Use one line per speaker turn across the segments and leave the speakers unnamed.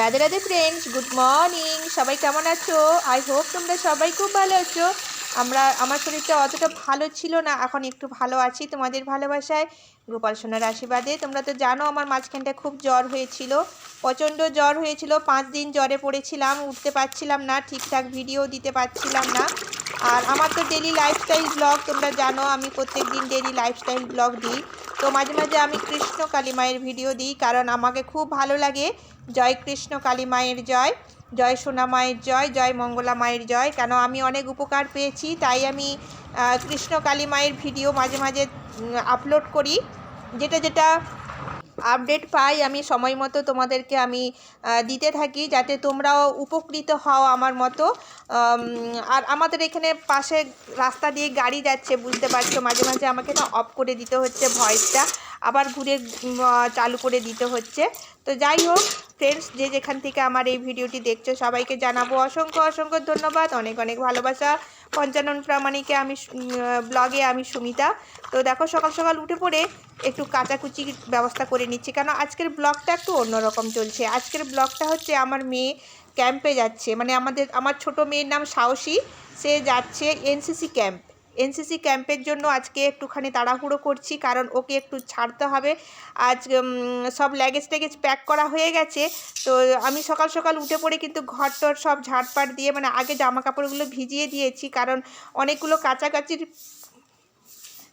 Radhe Radhe friends good morning সবাই কেমন আছো? আই হোপ তোমরা সবাই খুব ভালো আছো। আমরা, আমার শরীরটা অতটা ভালো ছিল না, এখন একটু ভালো আছি তোমাদের ভালোবাসায়, গোপাল সোনার আশীর্বাদে। তোমরা তো জানো আমার মাঝখানটা খুব জ্বর হয়েছিল, প্রচণ্ড জ্বর হয়েছিল, পাঁচ দিন জ্বরে পড়েছিলাম, উঠতে পারছিলাম না, ঠিকঠাক ভিডিও দিতে পারছিলাম না। আর আমার তো ডেলি লাইফস্টাইল ব্লগ তোমরা জানো, আমি প্রত্যেক দিন ডেলি লাইফস্টাইল ব্লগ দিই। তো মাঝে মাঝে আমি কৃষ্ণ কালী মায়ের ভিডিও দিই, কারণ আমাকে খুব ভালো লাগে। জয় কৃষ্ণ কালী মায়ের জয় জয় সোনা মায়ের জয় জয় মঙ্গলা মায়ের জয়। কেন, আমি অনেক উপকার পেয়েছি, তাই আমি কৃষ্ণ কালী মায়ের ভিডিও মাঝে মাঝে আপলোড করি। যেটা যেটা আপডেট পাই, আমি সময় মতো তোমাদেরকে আমি দিতে থাকি যাতে তোমরাও উপকৃত হও আমার মতো। আর আমাদের এখানে পাশে রাস্তা দিয়ে গাড়ি যাচ্ছে, বুঝতে পারছ? মাঝে মাঝে আমাকে না অফ করে দিতে হচ্ছে ভয়েসটা। আবার ঘুরে চালু করে দিতে হচ্ছে। তো যাই হোক ফ্রেন্ডস যে যেখান থেকে আমার এই ভিডিওটি দেখছ, সবাইকে জানাব অসংখ্য অসংখ্য ধন্যবাদ। অনেক অনেক ভালোবাসা। পঞ্চানন প্রামাণিকে আমি ব্লগে আমি সুমিতা। তো দেখো, সকাল সকাল উঠে পড়ে একটু কাচাকুচির ব্যবস্থা করে নিচ্ছি। কেন, আজকের ব্লগটা একটু অন্যরকম চলছে। আজকের ব্লগটা হচ্ছে আমার মেয়ে ক্যাম্পে যাচ্ছে। মানে আমাদের, আমার ছোট মেয়ের নাম সাহসী। সে যাচ্ছে এনসিসি ক্যাম্প এনসিসি ক্যাম্পের জন্য আজকে একটুখানি তাড়াহুড়ো করছি, কারণ ওকে একটু ছাড়তে হবে। আজ সব ল্যাগেজ ট্যাগেজ প্যাক করা হয়ে গেছে, তো আমি সকাল সকাল উঠে পড়ে কিন্তু ঘর টর সব ঝাড়পাট দিয়ে মানে আগে জামা কাপড়গুলো ভিজিয়ে দিয়েছি, কারণ অনেকগুলো কাছাকাছির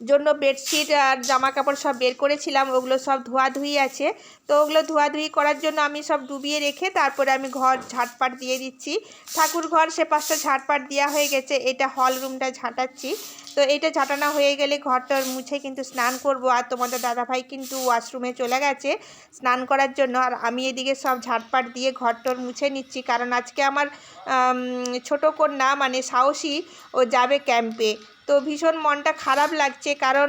জন্য বেডশিট আর জামা কাপড় সব বের করেছিলাম, ওগুলো সব ধোয়াধুয়ি আছে। তো ওগুলো ধোয়াধুয়ি করার জন্য আমি সব ডুবিয়ে রেখে তারপরে আমি ঘর ঝাঁটপাট দিয়ে দিচ্ছি। ঠাকুর ঘর সে পাশটা ঝাঁটপাট দেওয়া হয়ে গেছে, এটা হল রুমটা ঝাঁটাচ্ছি। তো এটা ঝাঁটানো হয়ে গেলে ঘরটার মুছে কিন্তু স্নান করব। আর তোমাদের দাদাভাই কিন্তু ওয়াশরুমে চলে গেছে স্নান করার জন্য। আর আমি এদিকে সব ঝাঁটপাট দিয়ে ঘরটর মুছে নিচ্ছি। কারণ আজকে আমার আম, ছোট কন্যা মানে সাহসী ও যাবে ক্যাম্পে। তো ভীষণ মনটা খারাপ লাগছে। কারণ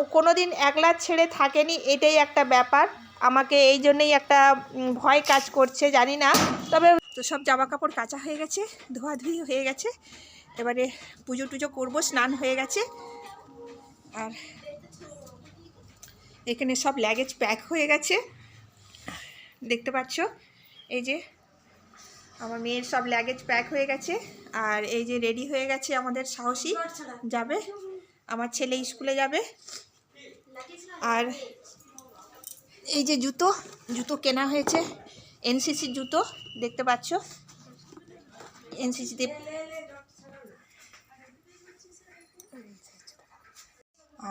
ও কোনো দিন একলা ছেড়ে থাকেনি এটাই একটা ব্যাপার। আমাকে এই জন্যই একটা ভয় কাজ করছে জানি না। তবে তো সব জামা কাপড় কাচা হয়ে গেছে ধোয়াধুয়ি হয়ে গেছে। এবারে পুজো টুজো করব, স্নান হয়ে গেছে। আর এখানে সব ল্যাগেজ প্যাক হয়ে গেছে। দেখতে পাচ্ছ? এই যে আমার মেয়ের সব ল্যাগেজ প্যাক হয়ে গেছে। আর এই যে রেডি হয়ে গেছে আমাদের সাহসী। যাবে? আমার ছেলে স্কুলে যাবে। আর এই যে জুতো জুতো কেনা হয়েছে। এনসিসির জুতো, দেখতে পাচ্ছ? এনসিসিতে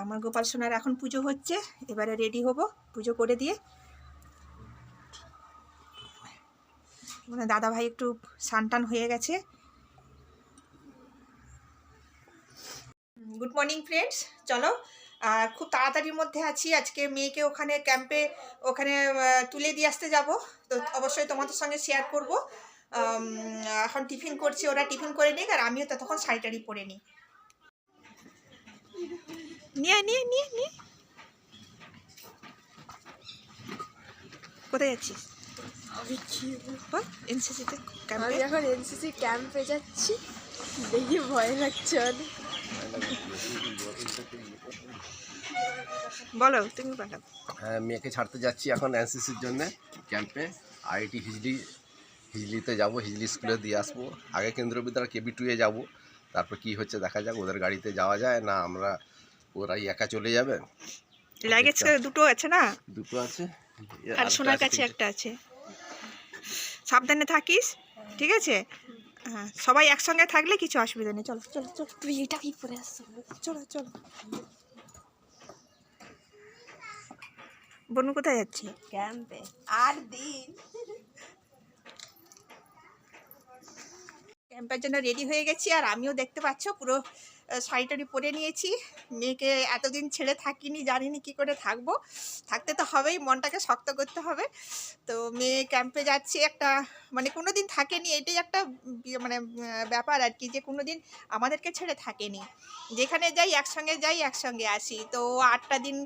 আমার গোপাল সোনার এখন পুজো হচ্ছে, এবারে রেডি হব, পুজো করে দিয়ে। মানে দাদা ভাই একটু সানটান হয়ে গেছে। গুড মর্নিং ফ্রেন্ডস চলো খুব তাড়াতাড়ির মধ্যে আছি। আজকে মেয়েকে ওখানে ক্যাম্পে ওখানে তুলে দিয়ে আসতে যাব। তো অবশ্যই তোমাদের সঙ্গে শেয়ার করব। এখন টিফিন করছি, ওরা টিফিন করে নিক, আর আমিও ততক্ষণ শাড়ি টাড়ি পরে নিই। নিয়ে নিয়ে নিয়ে নিয়ে। কোথায় যাচ্ছিস? এনসিসিতে ক্যাম্পে
এখন এনসিসি ক্যাম্পে যাচ্ছি। দেখি ভয় লাগছে অনেক।
বলো তুমি বলো
হ্যাঁ মেয়েকে ছাড়তে যাচ্ছি এখন এনসিসির জন্য ক্যাম্পে আইআইটি হিজলি হিজলিতে যাব হিজলি স্কুলে দিয়ে আসব। আগে কেন্দ্রীয় বিদ্যালয় কেবি টুয়ে যাব। তারপর কি হচ্ছে দেখা যাক ওদের গাড়িতে যাওয়া যায় না আমরা ওরাই একা চলে যাবে?
লাগেজ দুটো আছে না?
দুটো আছে?
আর সোনার কাছে একটা আছে। সাবধানে থাকিস ঠিক আছে? হ্যাঁ সবাই একসঙ্গে থাকলে কিছু অসুবিধা নেই। চলো চলো চলো
তুই এটা কি পরে আসছো
চলো চলো। বনু কোথায় যাচ্ছে?
ক্যাম্পে। আর দিন।
ক্যাম্পের জন্য রেডি হয়ে গেছি আর আমিও দেখতে পাচ্ছ পুরো আহ, শাড়ি টাড়ি পরে নিয়েছি। মেয়েকে এতদিন ছেড়ে থাকিনি জানিনি কি করে থাকব। থাকতে তো হবেই মনটাকে শক্ত করতে হবে। তো মেয়ে ক্যাম্পে যাচ্ছে একটা মানে কোনো দিন থাকেনি এটাই একটা মানে ব্যাপার আর কি যে কোনো দিন আমাদেরকে ছেড়ে থাকেনি। যেখানে যাই একসঙ্গে যাই একসঙ্গে আসি। তো আটটা দিন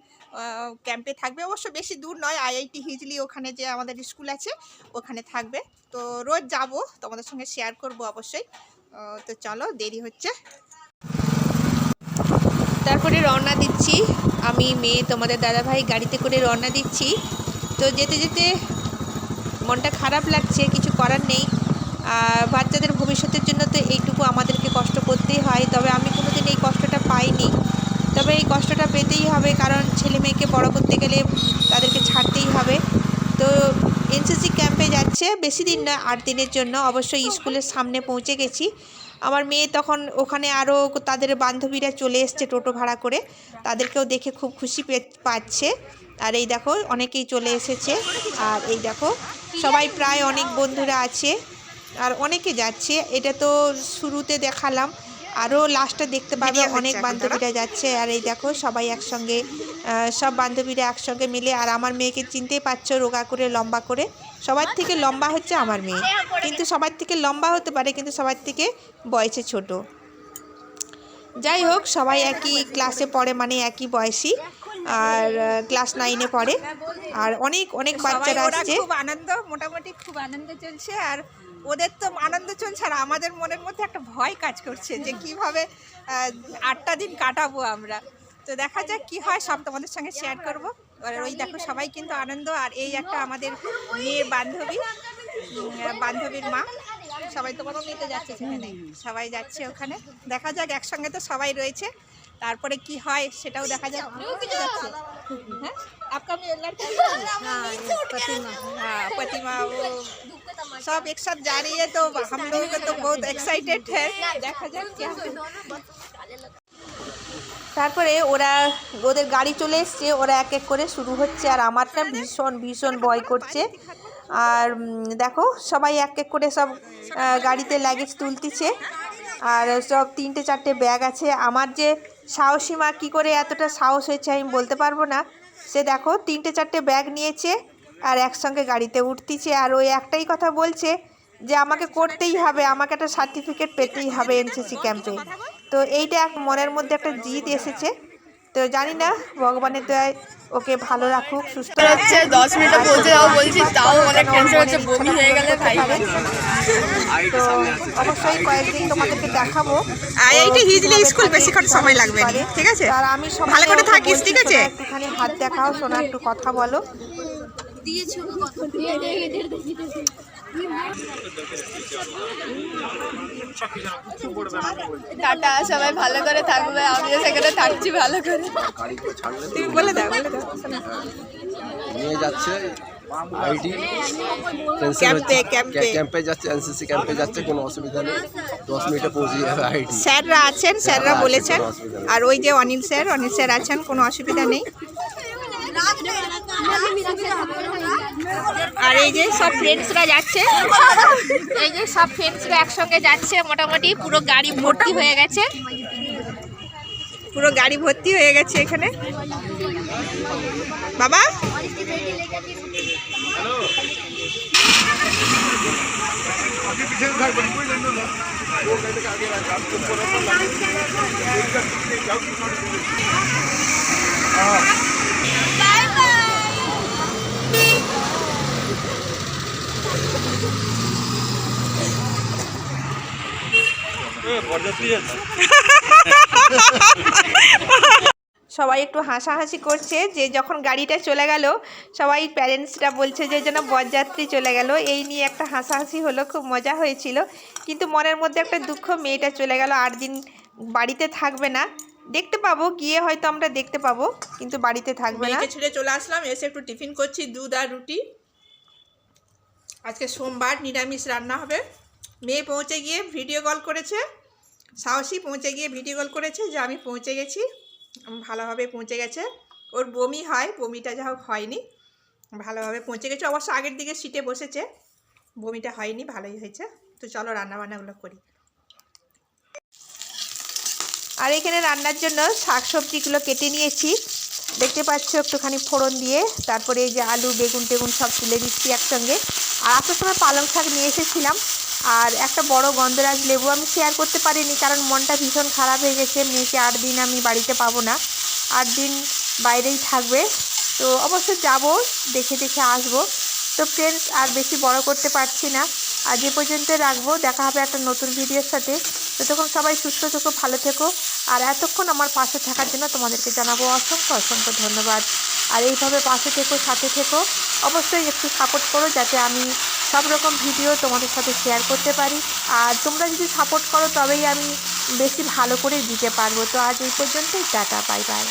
ক্যাম্পে থাকবে। অবশ্য বেশি দূর নয় আইআইটি হিজলি ওখানে যে আমাদের স্কুল আছে ওখানে থাকবে। তো রোজ যাব তোমাদের সঙ্গে শেয়ার করব অবশ্যই। তো চলো দেরি হচ্ছে। তারপরে রওনা দিচ্ছি। আমি মেয়ে, তোমাদের দাদাভাই গাড়িতে করে রওনা দিচ্ছি। তো যেতে যেতে মনটা খারাপ লাগছে, কিছু করার নেই। বাচ্চাদের ভবিষ্যতের জন্য তো এইটুকু আমাদেরকে কষ্ট করতেই হয়। তবে আমি কোনোদিন এই কষ্টটা পাইনি। তবে এই কষ্টটা পেতেই হবে, কারণ ছেলে মেয়েকে বড় করতে গেলে তাদেরকে ছাড়তেই হবে। তো এনসিসি ক্যাম্পে যাচ্ছে, বেশি দিন না, আট দিনের জন্য। অবশ্যই স্কুলের সামনে পৌঁছে গেছি। আমার মেয়ে তখন ওখানে আরও তাদের বান্ধবীরা চলে এসছে টোটো ভাড়া করে। তাদেরকেও দেখে খুব খুশি পাচ্ছে। আর এই দেখো, অনেকেই চলে এসেছে। আর এই দেখো, সবাই প্রায় অনেক বন্ধুরা আছে। আর অনেকে যাচ্ছে। এটা তো শুরুতে দেখালাম। আরও লাস্টে দেখতে পাবে অনেক বান্ধবীরা যাচ্ছে। আর এই দেখো সবাই একসঙ্গে সব বান্ধবীরা একসঙ্গে মিলে আর আমার মেয়েকে চিনতেই পারছ রোগা করে লম্বা করে। সবার থেকে লম্বা হচ্ছে আমার মেয়ে। কিন্তু সবার থেকে লম্বা হতে পারে কিন্তু সবার থেকে বয়সে ছোট। যাই হোক সবাই একই ক্লাসে পড়ে মানে একই বয়সী। আর ক্লাস নাইনে পড়ে। আর অনেক অনেক বাচ্চারা আসছে।
খুব আনন্দ মোটামুটি খুব আনন্দ চলছে। আর ওদের তো আনন্দচন ছাড়া আমাদের মনের মধ্যে একটা ভয় কাজ করছে যে কীভাবে আটটা দিন কাটাবো আমরা। তো দেখা যাক কি হয় সব তোমাদের সঙ্গে শেয়ার করব। আর ওই দেখো সবাই কিন্তু আনন্দ আর এই একটা আমাদের মেয়ের বান্ধবী বান্ধবীর মা। সবাই তোমারও মেয়েতে যাচ্ছে সেখানে। সবাই যাচ্ছে ওখানে। দেখা যাক একসঙ্গে তো সবাই রয়েছে। তারপরে কি হয় সেটাও দেখা যাক। হ্যাঁ, হ্যাঁ প্রতিমা। হ্যাঁ প্রতিমা ও सब एक साथ जा रही है तो हम लोग तो बहुत एक्साइटेड है देखा जाए क्या
তারপরে ওরা ওদের গাড়ি চলে এসছে ওরা এক এক করে শুরু হচ্ছে আর আমারটা ভীষণ ভীষণ ভয় করছে আর উম, দেখো সবাই এক এক করে সব আহ, গাড়িতে লাগেজ তুলতিছে আর সব তিনটে চারটে ব্যাগ আছে আমার যে সাহসী মা কী করে এতটা সাহস হয়েছে আমি বলতে পারবো না সে দেখো তিনটে চারটে ব্যাগ নিয়েছে আর একসঙ্গে গাড়িতে উঠতিছে আর ওই একটাই কথা বলছে যে আমাকে করতেই হবে আমাকে একটা সার্টিফিকেট পেতেই হবে এনসিসি ক্যাম্পে তো এইটা এক মনের মধ্যে একটা জিদ এসেছে। তো জানি না ভগবানের দয়ায় ওকে ভালো রাখুক সুস্থ
হচ্ছে দশ মিনিটে পৌঁছে যাব বলছি তাও অনেক টেনশন হচ্ছে বমি হয়ে গেলে ভাই
তো অবশ্যই কয়েকদিন তোমাদেরকে দেখাবো।
আর এইটা হিজলি স্কুল, বেশিক্ষণ সময় লাগবে ঠিক আছে?
আর আমি
ভালো করে থাকিস, ঠিক আছে?
একটুখানি হাত দেখাও সোনা একটু কথা বলো।
টাটা সবাই ভালো করে থাকবে আমিও সেখানে থাকছি ভালো করে।
তুমি বলে দাও বলে দাও।
নিয়ে যাচ্ছে আইডি
ক্যাম্পে, ক্যাম্পে।
ক্যাম্পে যাচ্ছে এনসিসি ক্যাম্পে যাচ্ছে কোনো অসুবিধা নেই। দশ মিনিটে পৌঁছে যাবে আইডি।
স্যাররা আছেন স্যাররা বলেছেন। আর ওই যে অনিল স্যার অনিল স্যার আছেন কোনো অসুবিধা নেই। আর এই যে সব ফ্রেন্ডসরা যাচ্ছে। এই যে সব ফ্রেন্ডসরা একসঙ্গে যাচ্ছে, মোটামুটি পুরো গাড়ি ভর্তি হয়ে গেছে। পুরো গাড়ি ভর্তি হয়ে গেছে এখানে। বাবা?
সবাই একটু হাসাহাসি করছে যে যখন গাড়িটা চলে গেল, সবাই প্যারেন্টসরা বলছে যে যেন বরযাত্রী চলে গেল। এই নিয়ে একটা হাসাহাসি হলো, খুব মজা হয়েছিল। কিন্তু মনের মধ্যে একটা দুঃখ, মেয়েটা চলে গেল আট দিন বাড়িতে থাকবে না। দেখতে পাবো, গিয়ে হয়তো আমরা দেখতে পাবো, কিন্তু বাড়িতে থাকবে না।
ছেড়ে চলে আসলাম, এসে একটু টিফিন করছি, দুধ আর রুটি। আজকে সোমবার নিরামিষ রান্না হবে। মেয়ে পৌঁছে গিয়ে ভিডিও কল করেছে। সাহসী পৌঁছে গিয়ে ভিডিও কল করেছে যে আমি পৌঁছে গেছি। ভালোভাবে পৌঁছে গেছে। ওর বমি হয়, বমিটা যা হোক হয়নি। ভালোভাবে পৌঁছে গেছে। অবশ্য আগের দিকে সিটে বসেছে। বমিটা হয়নি, ভালোই হয়েছে। তো চলো রান্না বান্নাগুলো করি।
আর এখানে রান্নার জন্য শাক সবজিগুলো কেটে নিয়েছি। দেখতে পাচ্ছ একটুখানি ফোড়ন দিয়ে। তারপরে এই যে আলু, বেগুন, টেগুন সব তুলে দিচ্ছি একসঙ্গে। আর আসার সময় পালং শাক নিয়ে এসেছিলাম। আর একটা বড় গন্ধরাজ লেবু আমি শেয়ার করতে পারিনি, কারণ মনটা ভীষণ খারাপ হয়ে গেছে। মেয়েকে আট দিন আমি বাড়িতে পাবো না আট দিন বাইরেই থাকবে। তো অবশ্য যাব, দেখে দেখে আসব। তো ফ্রেন্ডস আর বেশি বড় করতে পারছি না। আর যে পর্যন্ত রাখব, দেখা হবে একটা নতুন ভিডিওর সাথে। ততক্ষণ সবাই সুস্থ থেকো, ভালো থেকো। আর এতক্ষণ আমার পাশে থাকার জন্য তোমাদেরকে জানাব অসংখ্য অসংখ্য ধন্যবাদ। আর এইভাবে পাশে থেকো, সাথে থেকো, অবশ্যই একটু সাপোর্ট করো যাতে আমি সব রকম ভিডিও তোমাদের সাথে শেয়ার করতে পারি। আর তোমরা যদি সাপোর্ট করো, তবেই আমি বেশি ভালো করে দিতে পারব। তো আজ এই পর্যন্তই, টাটা বাই বাই